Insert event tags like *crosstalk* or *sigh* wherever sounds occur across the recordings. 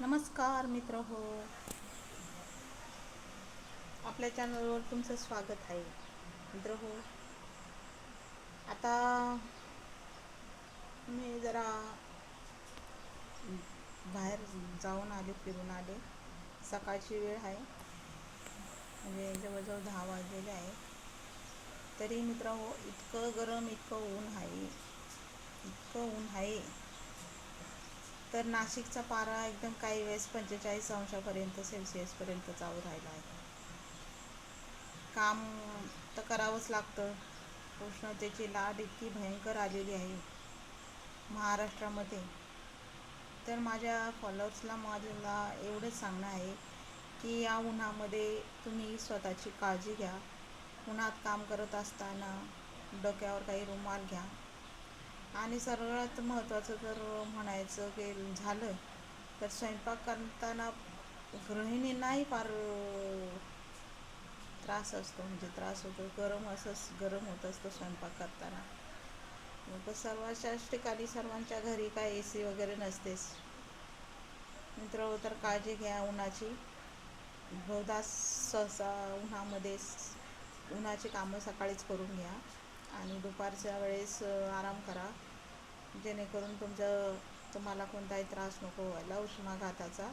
नमस्कार मित्र हो. आपल्या चॅनलवर तुमचं स्वागत आहे. मित्र हो. आता मी जरा बाहेर जाऊन आले फिरून आले. सकाळची वेळ आहे. म्हणजे जवळजवळ दहा वाजलेले आहे. तरी मित्र हो इतकं गरम इतकं ऊन आहे. इतकं ऊन आहे. तर नाशिकचा पारा एकदम काही वेळेस पंचेचाळीस अंशापर्यंत सेल्सिअसपर्यंत जाऊ राहिला आहे. काम तर करावंच लागतं. उष्णतेची लाट इतकी भयंकर आलेली आहे महाराष्ट्रामध्ये. तर माझ्या फॉलोअर्सला माझ्याला एवढंच सांगणं आहे की या उन्हामध्ये तुम्ही स्वतःची काळजी घ्या. उन्हात काम करत असताना डोक्यावर काही रुमाल घ्या. आणि सर्वात महत्त्वाचं जर म्हणायचं की झालं तर स्वयंपाक करताना गृहिणींनाही फार त्रास असतो. म्हणजे त्रास होतो गरम असंच गरम होत असतं स्वयंपाक करताना. मग सर्वांच्याच ठिकाणी सर्वांच्या घरी काय ए सी वगैरे नसतेच. मित्र हो, तर काळजी घ्या उन्हाची. हो, बहुधा सहसा उन्हामध्ये उन्हाची कामं सकाळीच करून घ्या. आणि दुपारच्या वेळेस आराम करा. जेणेकरून तुमचं तुम्हाला कोणताही त्रास नको व्हायला उष्माघाताचा.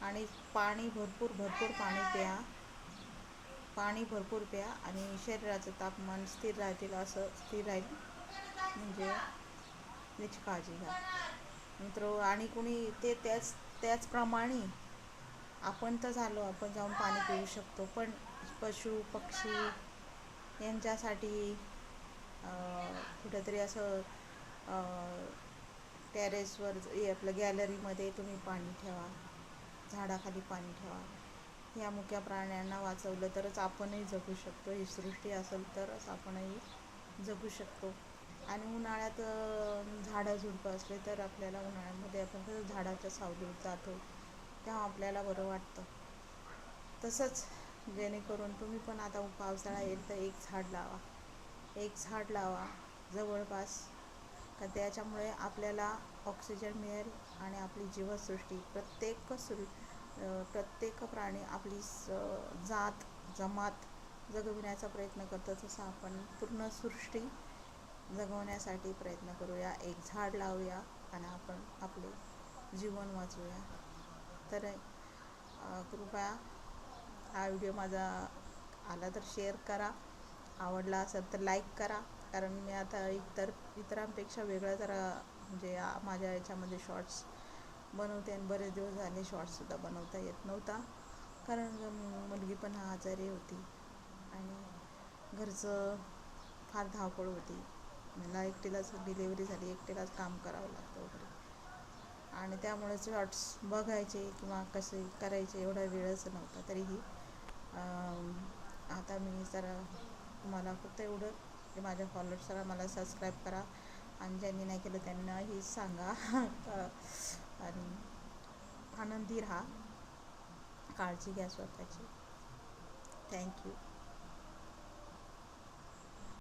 आणि पाणी भरपूर भरपूर पाणी प्या. पाणी भरपूर प्या आणि शरीराचं तापमान स्थिर राहतील असं स्थिर राहील. म्हणजे याची काळजी घ्या. मित्र आणि कुणी ते त्याच त्याचप्रमाणे आपण तर झालो आपण जाऊन पाणी पिऊ शकतो. पण पशु पक्षी यांच्यासाठी कुठंतरी असं टेरेसवर आपलं गॅलरीमध्ये तुम्ही पाणी ठेवा. झाडाखाली पाणी ठेवा. या मुख्या प्राण्यांना वाचवलं तरच आपणही जगू शकतो. ही सृष्टी असेल तरच आपणही जगू शकतो. आणि उन्हाळ्यात झाडं झुडपं असले तर आपल्याला उन्हाळ्यामध्ये आपण कसं झाडाच्या सावलीत जातो. तेव्हा आपल्याला बरं वाटतं. तसंच जेणेकरून तुम्ही पण आता पावसाळा येईल तर एक झाड लावा. एक झाड लावा. जवळपास का त्याच्यामुळे आपल्याला ऑक्सिजन मिळेल आणि आपली जीवसृष्टी प्रत्येक सृ प्रत्येक प्राणी आपली स जात जमात जगविण्याचा प्रयत्न करतो तसं आपण पूर्ण सृष्टी जगवण्यासाठी प्रयत्न करूया. एक झाड लावूया आणि आपण आपले जीवन वाचवूया. तर कृपया हा व्हिडिओ माझा आला तर शेअर करा. आवडला असेल तर लाईक करा. कारण मी आता इतर इतरांपेक्षा वेगळा जरा म्हणजे माझ्या याच्यामध्ये शॉर्ट्स बनवते आणि बरेच दिवस झाले शॉर्ट्ससुद्धा बनवता येत नव्हता. कारण मुलगी पण आजारी होती आणि घरचं फार धावपळ होती. मला एकटीलाच डिलेवरी झाली एकटीलाच काम करावं लागतं वगैरे. आणि त्यामुळे शॉर्ट्स बघायचे किंवा कसे करायचे एवढा वेळच नव्हता तरीही. आता मी जरा मला फक्त एवढं की माझ्या फॉलोअर्सला मला सबस्क्राईब करा. आणि ज्यांनी नाही केलं त्यांनाही सांगा. *laughs* आणि आनंदी राहा. काळजी घ्या स्वतःची. थँक्यू